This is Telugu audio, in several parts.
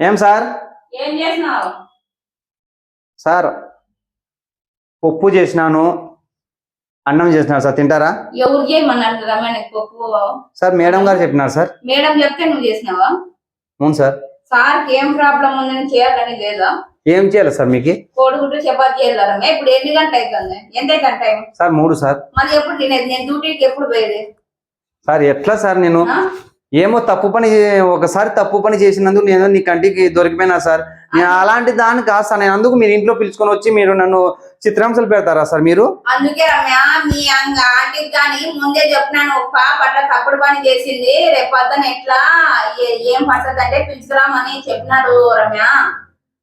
ఏం సార్? ఏం చేసినావు సార్ పప్పు చేసినాను. అన్నం చేసినాను సార్ తింటారా? ఎవరు చేయమన్నారు పప్పు? సార్ మేడం గారు చెప్పినారు సార్. మేడం చెప్తే నువ్వు చేసినావా? అవును సార్. సార్కి ఏం ప్రాబ్లం ఉందని చేయాలని లేదా? ఏం చేయాలి సార్ మీకు? కోడిగుడ్డు చపాతి చేయాలి ఇప్పుడు ఎన్ని గంటలు అవుతుంది ఎంత అవుతుంది టైం? సార్ మూడు సార్. మరి ఎప్పుడు తినేది? నేను డ్యూటీకి ఎప్పుడు పోయేది? సార్ ఎట్లా సార్ నేను? ఏమో తప్పు పని ఒకసారి తప్పు పని చేసినందుకు నేను నీ కంటికి దొరికిపోయినా సార్. నేను అలాంటి దాన్ని కాదు సార్ నేను అందుకు మీరు ఇంట్లో పిలుచుకొని వచ్చి మీరు నన్ను చిత్రాంశాలు పెడతారా సార్ మీరు? అందుకే రమ్య మీ ఆంటీకి కానీ ముందే చెప్పినాను ఒక పాప అట్లా తప్పుడు పని చేసింది రేపు పొద్దున ఎట్లా ఏ- పడుతుంది అంటే పిలుచుకురామని చెప్పినాడు రమ్య.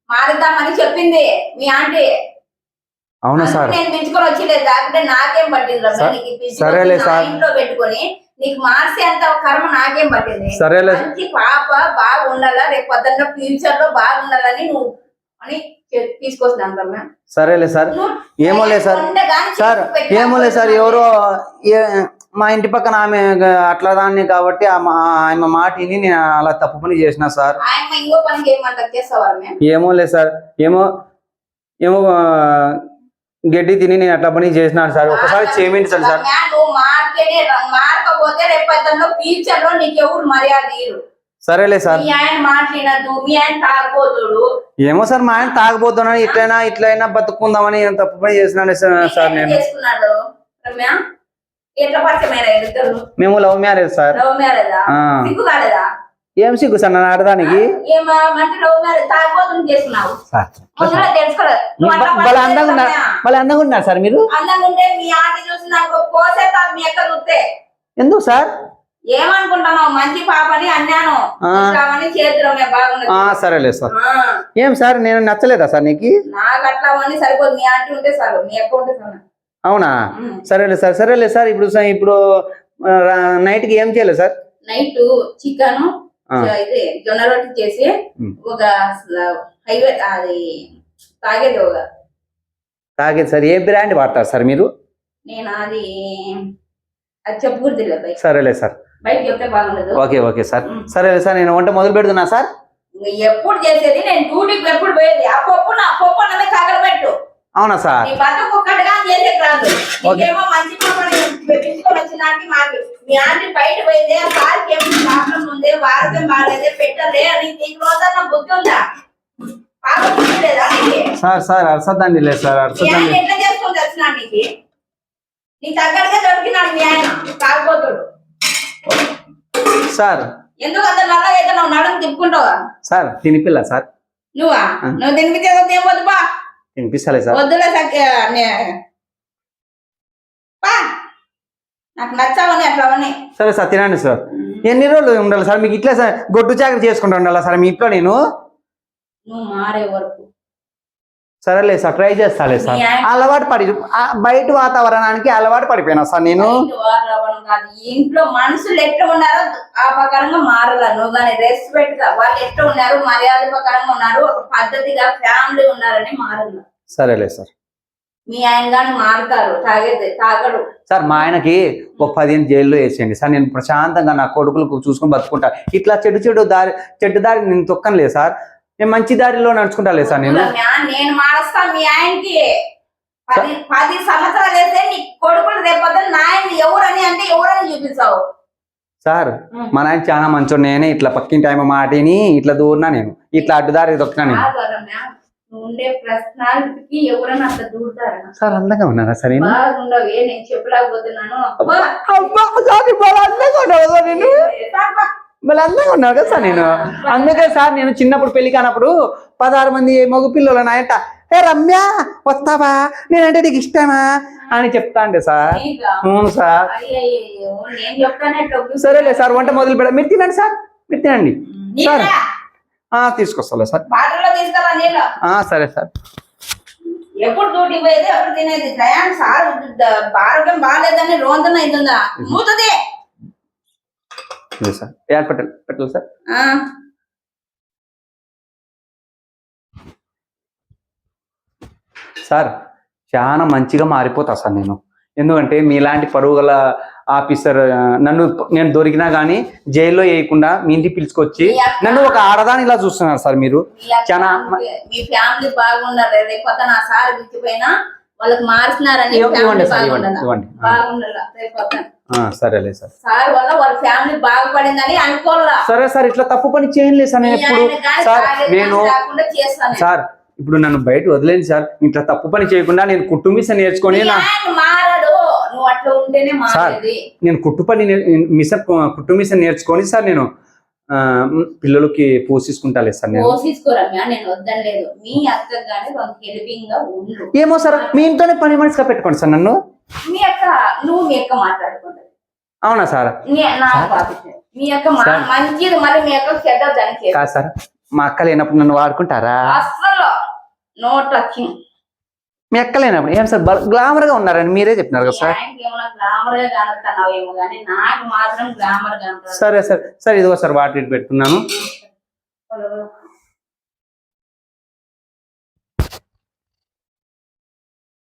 మారుద్దామని చెప్పింది మీ ఆంటీ. అవునా సార్? నేను పిలుచుకొని వచ్చలేదు కాకపోతే నాకేం పట్టింది రమ్య? సరేలే సార్. ఇంట్లో పెట్టుకొని నీకు మార్చే అంత కర్మ నాకేం పట్టింది? సరేలే. మంచి పాప బాగుండాలా? రేపు పొద్దున్న ఫ్యూచర్లో బాగుండాలని నువ్వు అని తీసుకొస్తున్నాను సరేలే సార్. ఏమోలే సార్. సార్ ఏమోలే సార్ ఎవరో మా ఇంటి పక్కన ఆమె అట్లా దాన్ని కాబట్టి ఆమె మాట విని నేను అలా తప్పు పని చేసిన సార్. మేము ఏమోలే సార్. ఏమో ఏమో గడ్డి తిని నేను అట్లా పని చేసినాను సార్. ఒకసారి చేయించాలి సార్. మారకపోతే రేపు అతను ఫ్యూచర్లో నీకు ఎవరు మర్యాద ఇరు సరేలే సార్. మీ ఆయన మాట్లాడద్దు మీ ఆయన తాగబోతుడు ఏమో సార్ మా ఆయన తాగబోతున్నాను ఇట్లైనా ఇట్లైనా బతుకుందామని నేను తప్పు పని చేసినాను సార్ నేను. చేసుకున్నాడు రమ్య? ఎట్లా పరిచయమైన ఇద్దరు? మేము లవ్ మ్యారేజ్ సార్. లవ్ మ్యారేజా? ఆ. సిగ్గు కాలేదా? ఏం సిగ్గు సార్ నన్ను ఆడదానికి? అందంగా ఉన్నారు. సార్ మీరు? అందంగా ఉంటే మీ ఆంటీ చూసి నాకు తాను మీ ఎక్కడ ఎందుకు సార్? ఏమనుకుంటున్నావు మంచి పాపని అన్నాను. సరేలే సార్. ఏం సార్ నేను నచ్చలేదా సార్ నీకు? నాకు అట్లా అవన్నీ సరిపోదు. మీ ఆంటీ ఉంటే చాలు. మీ అక్క ఉంటే చాలు. అవునా. సరేలే సార్ సరేలే సార్. ఇప్పుడు ఇప్పుడు ఆ, రా- నైట్కి ఏం చేయాలి సార్? Night chicken. ఇది జొన్న రొట్టి చేసి. ఒక హైవే అది తాగేది ఒక తాగేది సార్. ఏ బ్రాండ్ వాడతారు సార్ మీరు? నేను అది సరేలే సార్. Okay okay sir. సరేలే సార్ నేను వంట మొదలు పెడుతున్నా సార్. ఎప్పుడు చేసేది? నేను డ్యూటీకి ఎప్పుడు పోయేది? ఆ పప్పు నా పప్పు అన్నది తగలబెట్టు అవునా సార్? మీ ఆంటీ బయట పోయిందే సార్కి ప్రాబ్లం ఉంది బాగాలేదే పెట్టలే అని నీకు రోజన్న బుద్ధి ఉందా? సార్ సార్ అరసద్దండి లేదు సార్ అరసద్దండి. ఆయన ఎట్లా చేసుకొని వచ్చినా నీకు? నీ తగ్గట్టుగా దొరికినాడు మీ ఆయన సార్. ఎందుకు అంత నల్లగా అయితే నువ్వు నడుము తిప్పుకుంటావా? Sir తినిపిల్ల sir. నువ్వా? నువ్వు తినిపించే ఏం వద్దు బా తినిపిస్తాలే సార్. వద్దులే బా నాకు నచ్చావని అట్లా అవని సరే సార్ తినండి సార్. ఎన్ని రోజులు ఉండాలి సార్? మీకు ఇట్లా సార్ గొడ్డు చాకరీ చేసుకుంటూ ఉండాలా సార్ మీ ఇంట్లో నేను? నువ్వు మారే వరకు. సరేలే సార్ ట్రై చేస్తాలే సార్. అలవాటు పడి బయట వాతావరణానికి అలవాటు పడిపోయినా సార్ నేను? ఇంట్లో మనుషులు ఎట్లా ఉన్నారో ఆ ప్రకారంగా మారాల? నువ్వు కానీ రెస్పెక్ట్గా వాళ్ళు ఎట్లా ఉన్నారు మర్యాద ప్రకారంగా ఉన్నారు ఒక పద్ధతిగా ఫ్యామిలీ ఉన్నారని మారాల? సరేలే సార్. మీ ఆయన కానీ మారుతారు తాగేది తాగడు. సార్ మా ఆయనకి ఒక పదిహేను జైల్లో వేసేయండి. సార్ నేను ప్రశాంతంగా నా కొడుకులకు చూసుకొని బతుకుంటా. ఇట్లా చెడు చెడు దారి చెడ్డు దారి నేను తొక్కనులే సార్. నేను మంచి దారిలో నడుచుకుంటా లేదు సార్ నేను. నేను మారుస్తా మీ ఆయనకి. పది పది సంవత్సరాలు వేస్తే నీ కొడుకులు రేపొద్దున నాయన ఎవరని అంటే ఎవరని చూపిస్తావు సార్ మా నాయన చాలా మంచోడు. నేనే ఇట్లా పక్కింటి ఆయన మాటిని ఇట్లా దూరినా నేను. ఇట్లా అడ్డుదారి తొక్కినా నేను. ఉండే పర్సనాలిటీకి ఎవరైనా అట్లా దూరుతారా సార్ అందంగా ఉన్నారా సార్ నేను బాగుండవే. నేను చెప్పలేకపోతున్నాను. నేను భలే అందంగా ఉన్నాను కదా సార్ నేను అందుకే సార్ నేను చిన్నప్పుడు పెళ్ళి కానప్పుడు పదహారు మంది మగ పిల్లలు నాయట ఏ రమ్య వస్తావా? నేనంటే నీకు ఇష్టమా? అని చెప్తా అండి సార్? అవును సార్. సరేలే సార్ వంట మొదలు పెడ మీరు తినండి సార్ మీరు తినండి. సార్. తీసుకొస్తాలే సార్. సరే సార్. ఎప్పుడు డ్యూటీ పోయేది? ఎప్పుడు తినేది. టయానికి సార్ ఆరోగ్యం బాగాలేదని రోందన అవుతుందా మూతుంది. ఇదే సార్. యాడ్ పెట్టండి పెట్టాలి సార్? సార్ చాలా మంచిగా మారిపోతా సార్ నేను. ఎందుకంటే మీలాంటి పరుగుల ఆఫీసర్ నన్ను నేను దొరికినా కానీ జైల్లో వేయకుండా మీ ఇంటికి పిలుచుకొచ్చి నన్ను ఒక ఆడదాని ఇలా చూస్తున్నారు సార్ మీరు. చాలా మీ- ఫ్యామిలీ బాగుండాలి రేపు పొద్దున నా సార్ గుర్తిపోయినా వాళ్ళకి మార్చినారని ఇవ్వ- ఇవ్వండి సార్, ఇవ్వండి, సరేలే సార్. సార్ వల్ల వాళ్ళ ఫ్యామిలీ బాగుపడిందని అనుకోవాలా? సరే సార్ ఇట్లా తప్పు పని చేయలేదు సార్ నేను ఎప్పుడు. సార్ నేను సార్ ఇప్పుడు నన్ను బయట వదిలేండి సార్ ఇట్లా తప్పు పని చేయకుండా నేను కుటుంబీస నేర్చుకొని మారేది. నేను కుట్టు పని నే- మిస కుటుంబీస నేర్చుకొని సార్ నేను పిల్లలకి పోషించుకుంటాలే సార్ నేను. ఏమో సార్ మీ ఇంట్లోనే పని మనిషిగా పెట్టుకోండి సార్ నన్ను. అవునా సార్? కాదు సార్ మా అక్క లేనప్పుడు నన్ను వాడుకుంటారా? నో టచింగ్ మీ అక్క లేనప్పుడు ఏం సార్? గ్లామర్గా ఉన్నారని మీరే చెప్పినారు కదా సార్? సరే సార్. సార్ ఇదిగో సార్ వాటర్ పెట్టుకున్నాను.